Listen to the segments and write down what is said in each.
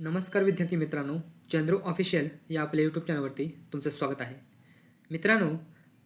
नमस्कार विद्यार्थी मित्रांनो चंद्रू ऑफिशियल या आपल्या यूट्यूब चॅनलवरती तुमचं स्वागत आहे. मित्रांनो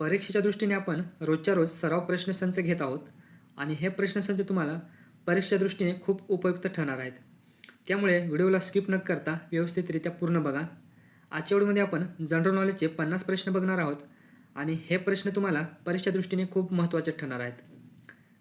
परीक्षेच्या दृष्टीने आपण रोजच्या रोज सराव प्रश्नसंच घेत आहोत आणि हे प्रश्नसंच तुम्हाला परीक्षेच्या दृष्टीने खूप उपयुक्त ठरणार आहेत. त्यामुळे व्हिडिओला स्किप न करता व्यवस्थितरित्या पूर्ण बघा. आजच्या व्हिडिओमध्ये आपण जनरल नॉलेजचे पन्नास प्रश्न बघणार आहोत आणि हे प्रश्न तुम्हाला परीक्षेच्या दृष्टीने खूप महत्त्वाचे ठरणार आहेत.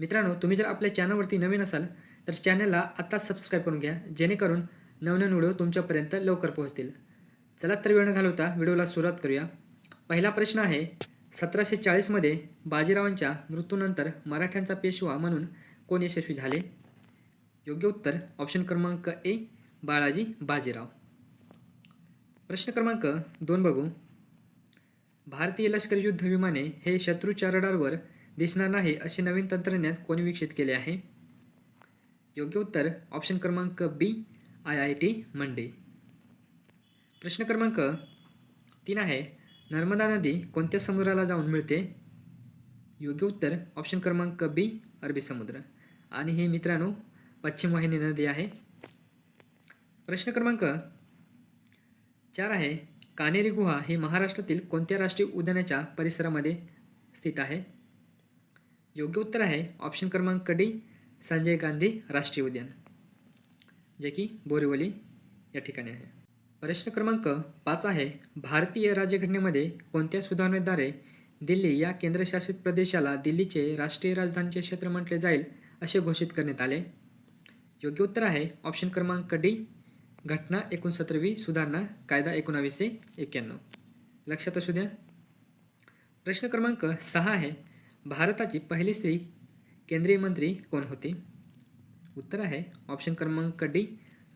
मित्रांनो तुम्ही जर आपल्या चॅनलवरती नवीन असाल तर चॅनलला आत्ताच सबस्क्राईब करून घ्या जेणेकरून नवनवीन व्हिडिओ तुमच्यापर्यंत लवकर पोहोचतील. चला तर वेळ घालवता व्हिडिओला सुरुवात करूया. पहिला प्रश्न आहे सतराशे चाळीसमध्ये बाजीरावांच्या मृत्यूनंतर मराठ्यांचा पेशवा म्हणून कोण यशस्वी झाले? योग्य उत्तर ऑप्शन क्रमांक ए बाळाजी बाजीराव. प्रश्न क्रमांक दोन बघू. भारतीय लष्करी युद्ध विमाने हे शत्रूच्या रडारवर दिसणार नाही असे नवीन तंत्रज्ञान कोणी विकसित केले आहे? योग्य उत्तर ऑप्शन क्रमांक B I I T Mandi. प्रश्न क्रमांक तीन आहे नर्मदा नदी कोणत्या समुद्राला जाऊन मिळते? योग्य उत्तर ऑप्शन क्रमांक बी अरबी समुद्र. आणि हे मित्रांनो पश्चिम वाहिनी नदी आहे. प्रश्न क्रमांक चार आहे कानेरी गुहा ही महाराष्ट्रातील कोणत्या राष्ट्रीय उद्यानाच्या परिसरामध्ये स्थित आहे? योग्य उत्तर आहे ऑप्शन क्रमांक डी संजय गांधी राष्ट्रीय उद्यान. जे की बोरिवली या ठिकाणी आहे. प्रश्न क्रमांक पाच आहे भारतीय राज्यघटनेमध्ये कोणत्या सुधारणेद्वारे दिल्ली या केंद्रशासित प्रदेशाला दिल्लीचे राष्ट्रीय राजधानीचे क्षेत्र म्हटले जाईल असे घोषित करण्यात आले? योग्य उत्तर आहे ऑप्शन क्रमांक डी घटना एकोणसत्तरवी सुधारणा कायदा एकोणावीसशे एक्क्याण्णव. लक्षात असू द्या. प्रश्न क्रमांक सहा आहे भारताची पहिली स्त्री केंद्रीय मंत्री कोण होती? उत्तर आहे. ऑप्शन क्रमांक डी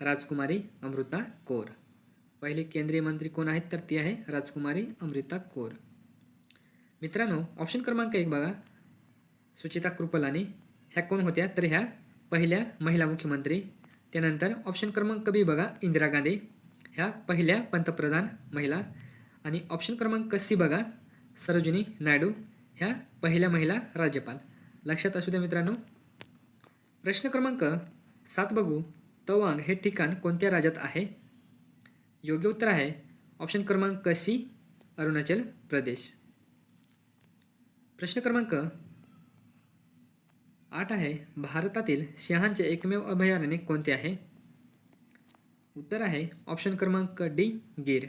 राजकुमारी अमृता कौर. पहिले केंद्रीय मंत्री कोण आहेत तर ती आहे राजकुमारी अमृता कौर. मित्रांनो ऑप्शन क्रमांक एक बघा. सुचिता कृपलानी. ह्या कोण होत्या? तर ह्या पहिल्या महिला मुख्यमंत्री. त्यानंतर ऑप्शन क्रमांक बी बघा इंदिरा गांधी. ह्या पहिल्या पंतप्रधान महिला. आणि ऑप्शन क्रमांक सी बघा सरोजिनी नायडू. ह्या पहिल्या महिला राज्यपाल. लक्षात असू द्या मित्रांनो प्रश्न क्रमांक सात बघू. तवांग हे ठिकाण कोणत्या राज्यात आहे? योग्य उत्तर आहे. ऑप्शन क्रमांक सी अरुणाचल प्रदेश. प्रश्न क्रमांक आठ आहे. भारतातील सिंहांचे एकमेव अभयारण्य कोणते आहे? उत्तर आहे. ऑप्शन क्रमांक डी गिर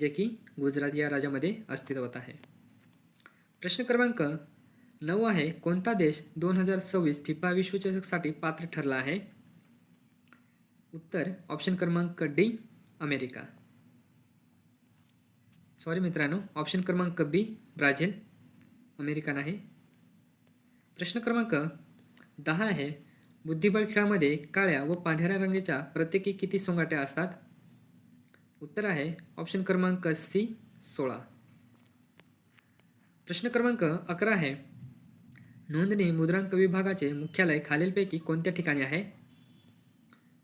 जे की गुजरात या राज्यामध्ये अस्तित्वात आहे. प्रश्न क्रमांक नऊ आहे. कोणता देश दोन हजार सव्वीस फिफा विश्वचषकसाठी पात्र ठरला आहे? उत्तर ऑप्शन क्रमांक डी अमेरिका. सॉरी मित्रांनो ऑप्शन क्रमांक बी ब्राझील. अमेरिका नाही प्रश्न क्रमांक दहा आहे. बुद्धिबळ खेळामध्ये काळ्या व पांढऱ्या रंगाच्या प्रत्येकी किती सोंगाट्या असतात? उत्तर आहे. ऑप्शन क्रमांक सी सोळा. प्रश्न क्रमांक अकरा आहे. नोंदणी मुद्रांक विभागाचे मुख्यालय खालीलपैकी कोणत्या ठिकाणी आहे?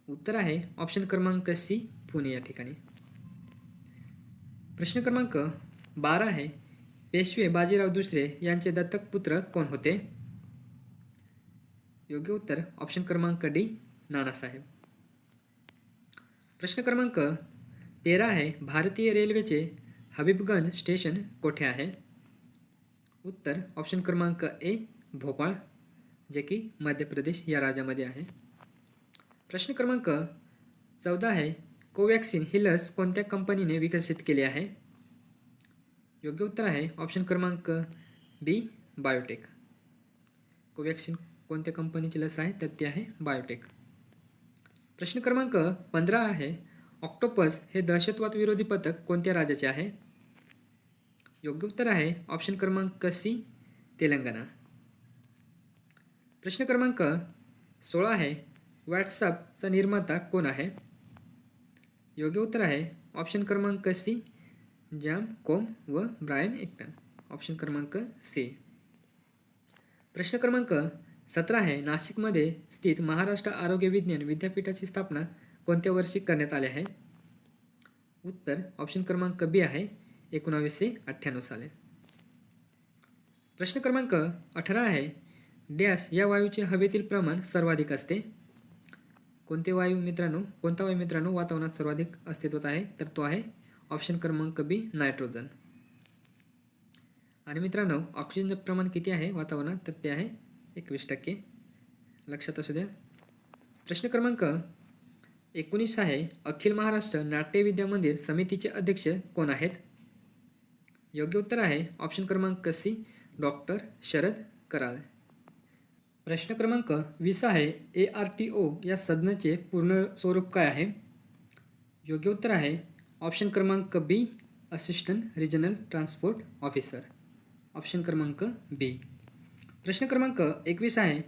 उत्तर आहे ऑप्शन क्रमांक सी पुणे या ठिकाणी. प्रश्न क्रमांक बारा आहे पेशवे बाजीराव दुसरे यांचे दत्तक पुत्र कोण होते? योग्य उत्तर ऑप्शन क्रमांक डी नानासाहेब. प्रश्न क्रमांक तेरा आहे भारतीय रेल्वेचे हबीबगंज स्टेशन कोठे आहे? उत्तर ऑप्शन क्रमांक ए भोपाळ जे की मध्य प्रदेश या राज्यामध्ये आहे. प्रश्न क्रमांक चौदा आहे कोवॅक्सिन ही लस कोणत्या कंपनीने विकसित केली आहे? योग्य उत्तर आहे ऑप्शन क्रमांक बी बायोटेक. कोवॅक्सिन कोणत्या कंपनीची लस आहे तर ती आहे बायोटेक. प्रश्न क्रमांक पंधरा आहे ऑक्टोपस हे दहशतवाद विरोधी पथक कोणत्या राज्याचे आहे? योग्य उत्तर आहे ऑप्शन क्रमांक सी तेलंगणा. प्रश्न क्रमांक सोळा आहे. व्हॉट्सअपचा निर्माता कोण आहे? योग्य उत्तर आहे. ऑप्शन क्रमांक सी. जॅम कोम व ब्रायन एक्टन ऑप्शन क्रमांक सी. प्रश्न क्रमांक सतरा आहे. नाशिकमध्ये स्थित महाराष्ट्र आरोग्य विज्ञान विद्यापीठाची स्थापना कोणत्या वर्षी करण्यात आली आहे? उत्तर ऑप्शन क्रमांक बी आहे. एकोणावीसशे अठ्ठ्याण्णव साली. प्रश्न क्रमांक अठरा आहे. डॅश या वायूचे हवेतील प्रमाण सर्वाधिक असते. कोणते वायू मित्रांनो कोणता वायू मित्रांनो वातावरणात सर्वाधिक अस्तित्वात आहे तर तो आहे ऑप्शन क्रमांक बी नायट्रोजन. आणि मित्रांनो ऑक्सिजनचं प्रमाण किती आहे वातावरणात तर ते आहे एकवीस टक्के. लक्षात असू द्या. प्रश्न क्रमांक एकोणीस आहे अखिल महाराष्ट्र नाट्य विद्या मंदिर समितीचे अध्यक्ष कोण आहेत? योग्य उत्तर आहे ऑप्शन क्रमांक सी डॉक्टर शरद कराळ. प्रश्न क्रमांक वीस आहे. ए आर टी ओ या संज्ञेचे पूर्ण स्वरूप काय आहे? योग्य उत्तर आहे. ऑप्शन क्रमांक B assistant regional transport officer option क्रमांक बी प्रश्न क्रमांक एकवीस आहे.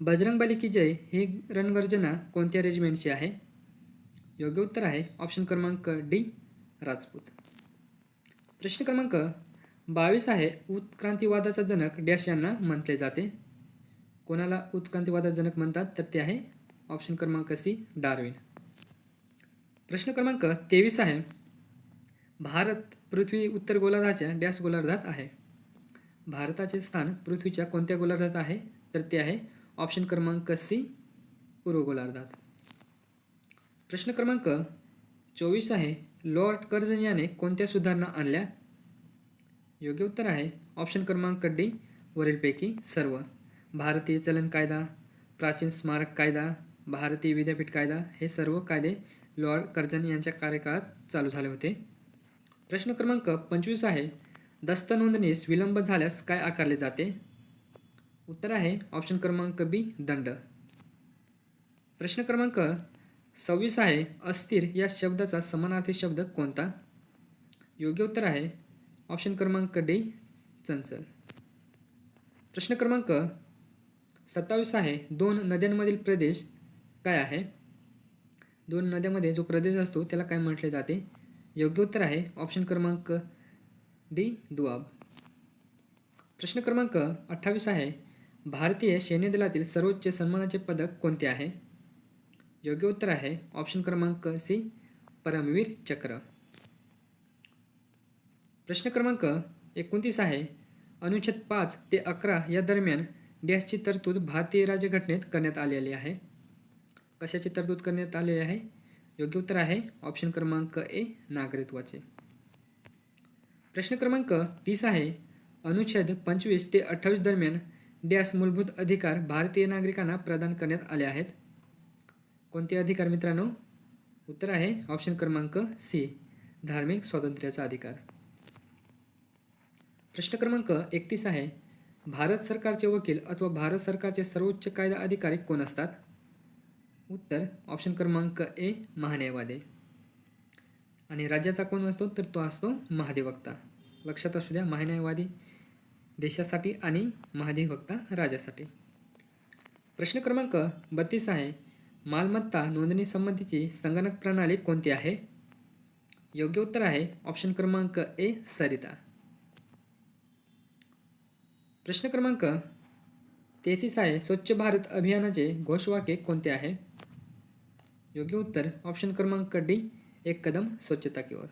बजरंगबली की जय ही रणगर्जना कोणत्या रेजिमेंटची आहे? योग्य उत्तर आहे. ऑप्शन क्रमांक डी राजपूत. प्रश्न क्रमांक बावीस आहे. उत्क्रांतीवादाचा जनक डॅश यांना म्हटले जाते. कोणाला उत्क्रांतीवादाजनक म्हणतात तर ते आहे ऑप्शन क्रमांक सी डार्विन. प्रश्न क्रमांक तेवीस आहे. भारत पृथ्वी उत्तर गोलार्धाच्या डॅश गोलार्धात आहे. भारताचे स्थान पृथ्वीच्या कोणत्या गोलार्धात आहे? तर ते आहे ऑप्शन क्रमांक सी पूर्व गोलार्धात. प्रश्न क्रमांक चोवीस आहे. लॉर्ड कर्जन याने कोणत्या सुधारणा आणल्या? योग्य उत्तर आहे. ऑप्शन क्रमांक डी वरीलपैकी सर्व. भारतीय चलन कायदा प्राचीन स्मारक कायदा भारतीय विद्यापीठ कायदा हे सर्व कायदे लॉर्ड कर्जन यांच्या कार्यकाळात चालू झाले होते. प्रश्न क्रमांक पंचवीस आहे दस्त नोंदणीस विलंब झाल्यास काय आकारले जाते? उत्तर आहे ऑप्शन क्रमांक बी दंड. प्रश्न क्रमांक सव्वीस आहे अस्थिर या शब्दाचा समानार्थी शब्द कोणता? योग्य उत्तर आहे ऑप्शन क्रमांक डी चंचल. प्रश्न क्रमांक सत्तावीस आहे. दोन नद्यांमधील प्रदेश काय आहे? दोन नद्यामध्ये जो प्रदेश असतो त्याला काय म्हटले जाते? योग्य उत्तर आहे ऑप्शन क्रमांक डी दुआब. प्रश्न क्रमांक अठ्ठावीस आहे. भारतीय सैन्यदलातील सर्वोच्च सन्मानाचे पदक कोणते आहे? योग्य उत्तर आहे ऑप्शन क्रमांक सी परमवीर चक्र. प्रश्न क्रमांक एकोणतीस आहे. अनुच्छेद पाच ते अकरा या दरम्यान डॅशची तरतूद भारतीय राज्यघटनेत करण्यात आलेली आहे. कशाची तरतूद करण्यात आलेली आहे? योग्य उत्तर आहे ऑप्शन क्रमांक ए नागरिकत्वाचे. प्रश्न क्रमांक तीस आहे अनुच्छेद पंचवीस ते अठ्ठावीस दरम्यान डॅश मूलभूत अधिकार भारतीय नागरिकांना प्रदान करण्यात आले आहेत. कोणते अधिकार मित्रांनो? उत्तर आहे ऑप्शन क्रमांक सी धार्मिक स्वातंत्र्याचा अधिकार. प्रश्न क्रमांक एकतीस आहे भारत सरकारचे वकील अथवा भारत सरकारचे सर्वोच्च कायदा अधिकारी कोण असतात? उत्तर ऑप्शन क्रमांक ए महान्यायवादी. आणि राज्याचा कोण असतो? तर तो असतो महाधिवक्ता. लक्षात असू द्या महान्यायवादी देशासाठी आणि महाधिवक्ता राज्यासाठी. प्रश्न क्रमांक बत्तीस आहे. मालमत्ता नोंदणी संबंधीची संगणक प्रणाली कोणती आहे? योग्य उत्तर आहे ऑप्शन क्रमांक ए सरिता. प्रश्न क्रमांक तेहतीस आहे. स्वच्छ भारत अभियानाचे घोषवाक्य कोणते आहे? योग्य उत्तर ऑप्शन क्रमांक डी एक कदम स्वच्छता की ओर.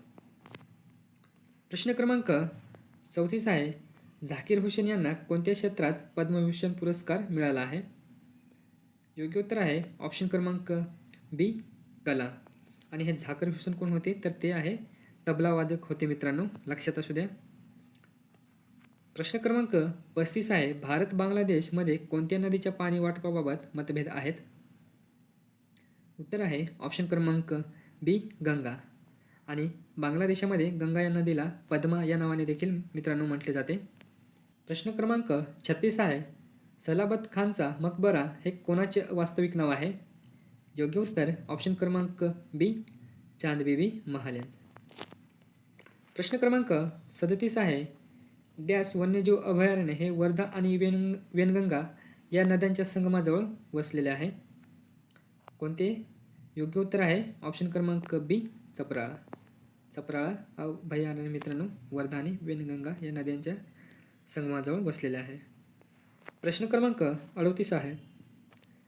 प्रश्न क्रमांक चौतीस आहे. झाकीर हुसेन यांना कोणत्या क्षेत्रात पद्मभूषण पुरस्कार मिळाला आहे? योग्य उत्तर आहे. ऑप्शन क्रमांक बी कला. आणि हे झाकीर हुसेन कोण होते? तर ते आहे तबलावादक होते मित्रांनो. लक्षात असू द्या. प्रश्न क्रमांक पस्तीस आहे भारत बांगलादेशमध्ये कोणत्या नदीच्या पाणी वाटपाबाबत मतभेद आहेत? उत्तर आहे ऑप्शन क्रमांक बी गंगा. आणि बांगलादेशामध्ये गंगा या नदीला पद्मा या नावाने देखील मित्रांनो म्हटले जाते. प्रश्न क्रमांक छत्तीस आहे सलाबत खानचा मकबरा हे कोणाचे वास्तविक नाव आहे? योग्य उत्तर ऑप्शन क्रमांक बी चांदबीबी महाल प्रश्न क्रमांक सदतीस आहे डॅश वन्यजीव अभयारण्य हे वर्धा आणि वेन वेनगंगा या नद्यांच्या संगमाजवळ वसलेले आहे. कोणते? योग्य उत्तर आहे. ऑप्शन क्रमांक बी चपराळा. चपराळा अभयारण्य मित्रांनो वर्धा आणि वेनगंगा या नद्यांच्या संगमाजवळ वसलेले आहे. प्रश्न क्रमांक अडतीस आहे.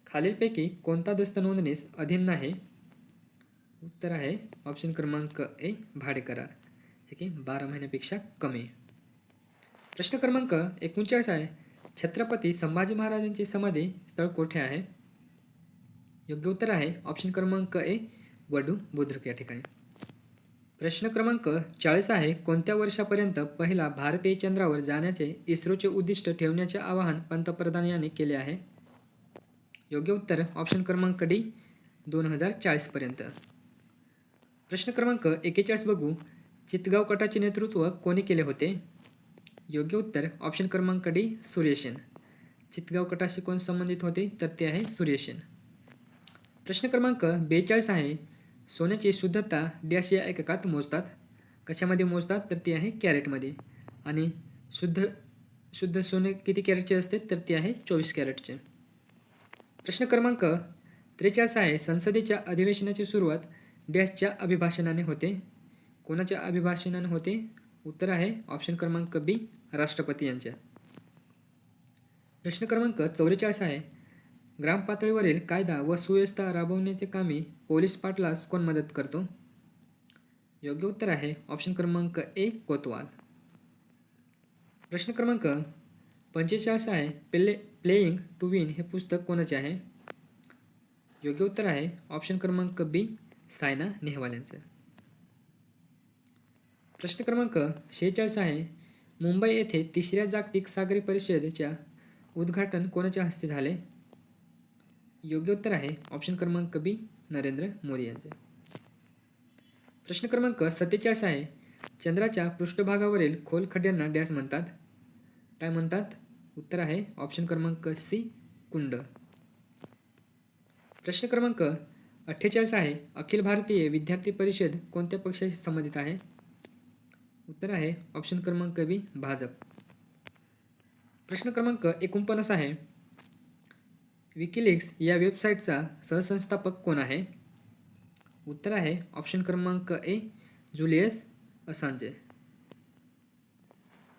खालीलपैकी कोणता दस्त नोंदणीस अधीन नाही? उत्तर आहे. ऑप्शन क्रमांक ए भाडेकरार ठीक आहे बारा महिन्यापेक्षा कमी. प्रश्न क्रमांक एकोणचाळीस आहे. छत्रपती संभाजी महाराजांची समाधी स्थळ कोठे आहे? योग्य उत्तर आहे. ऑप्शन क्रमांक ए वडू बुद्रुक या ठिकाणी. प्रश्न क्रमांक चाळीस आहे. कोणत्या वर्षापर्यंत पहिला भारतीय चंद्रावर जाण्याचे इस्रोचे उद्दिष्ट ठेवण्याचे आवाहन पंतप्रधान यांनी केले आहे? योग्य उत्तर ऑप्शन क्रमांक डी दोन हजार चाळीसपर्यंत प्रश्न क्रमांक एकेचाळीस बघू. चितगाव गटाचे नेतृत्व कोणी केले होते? योग्य उत्तर ऑप्शन क्रमांक डी सूर्यसेन चितगाव गटाशी कोण संबंधित होते? तर ते आहे सूर्यसेन प्रश्न क्रमांक बेचाळीस आहे. सोन्याची शुद्धता डॅश या एककात मोजतात. कशामध्ये मोजतात? तर ती आहे कॅरेटमध्ये. आणि शुद्ध शुद्ध सोने किती कॅरेटचे असते? तर ते आहे चोवीस कॅरेटचे. प्रश्न क्रमांक त्रेचाळीस आहे. संसदेच्या अधिवेशनाची सुरुवात डॅशच्या अभिभाषणाने होते. कोणाच्या अभिभाषणाने होते? उत्तर आहे ऑप्शन क्रमांक बी राष्ट्रपती यांच्या. प्रश्न क्रमांक चौवेचाळीस आहे ग्रामपातळीवरील कायदा व सुव्यवस्था राबवण्याचे कामे पोलीस पाटलास कोण मदत करतो? योग्य उत्तर आहे ऑप्शन क्रमांक ए कोतवाल. प्रश्न क्रमांक पंचेचाळीस आहे प्ले प्लेईंग टू विन हे पुस्तक कोणाचे आहे? योग्य उत्तर आहे ऑप्शन क्रमांक बी सायना नेहवाल यांचं. प्रश्न क्रमांक शेहेचाळीस आहे मुंबई येथे तिसऱ्या जागतिक सागरी परिषदेच्या उद्घाटन कोणाच्या हस्ते झाले? योग्य उत्तर आहे ऑप्शन क्रमांक बी नरेंद्र मोदी यांचे. प्रश्न क्रमांक सत्तेचाळीस आहे. चंद्राच्या पृष्ठभागावरील खोल खड्ड्यांना डॅश म्हणतात. काय म्हणतात? उत्तर आहे ऑप्शन क्रमांक सी कुंड. प्रश्न क्रमांक अठ्ठेचाळीस आहे. अखिल भारतीय विद्यार्थी परिषद कोणत्या पक्षाशी संबंधित आहे? उत्तर आहे ऑप्शन क्रमांक बी भाजप. प्रश्न क्रमांक एकोणपन्नास आहे. विकिलिक्स या वेबसाईटचा सहसंस्थापक कोण आहे? उत्तर आहे ऑप्शन क्रमांक ए जुलियस असांजे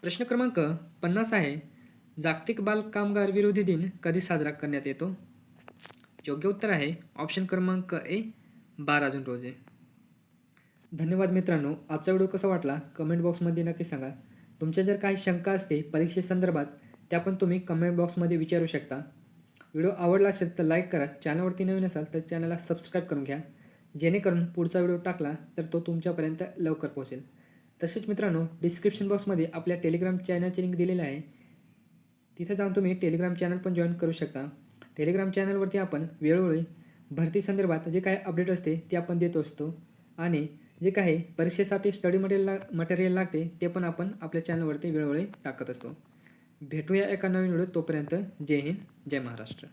प्रश्न क्रमांक पन्नास आहे. जागतिक बाल कामगार विरोधी दिन कधी साजरा करण्यात येतो? योग्य उत्तर आहे ऑप्शन क्रमांक ए बारा जून रोजी. धन्यवाद मित्रांनो. आजचा व्हिडिओ कसा वाटला? कमेंट बॉक्समध्ये नक्की सांगा. तुमच्या जर काही शंका असते परीक्षेसंदर्भात त्या पण तुम्ही कमेंट बॉक्समध्ये विचारू शकता. व्हिडिओ आवडला असेल तर लाईक करा. चॅनलवरती नवीन असाल तर चॅनलला सबस्क्राईब करून घ्या. जेणेकरून पुढचा व्हिडिओ टाकला तर तो तुमच्यापर्यंत लवकर पोहोचेल. तसेच मित्रांनो डिस्क्रिप्शन बॉक्समध्ये आपल्या टेलिग्राम चॅनलची लिंक दिलेली आहे. तिथे जाऊन तुम्ही टेलिग्राम चॅनल पण जॉईन करू शकता. टेलिग्राम चॅनलवरती आपण वेळोवेळी भरती संदर्भात जे काही अपडेट असते ते आपण देत असतो. आणि जे काही परीक्षेसाठी स्टडी मटेरियल ला मटेरियल लागते ते पण आपण आपल्या चॅनलवरती वेळोवेळी टाकत असतो. भेटूया एका नवीन व्हिडिओ तोपर्यंत जय हिंद जय महाराष्ट्र.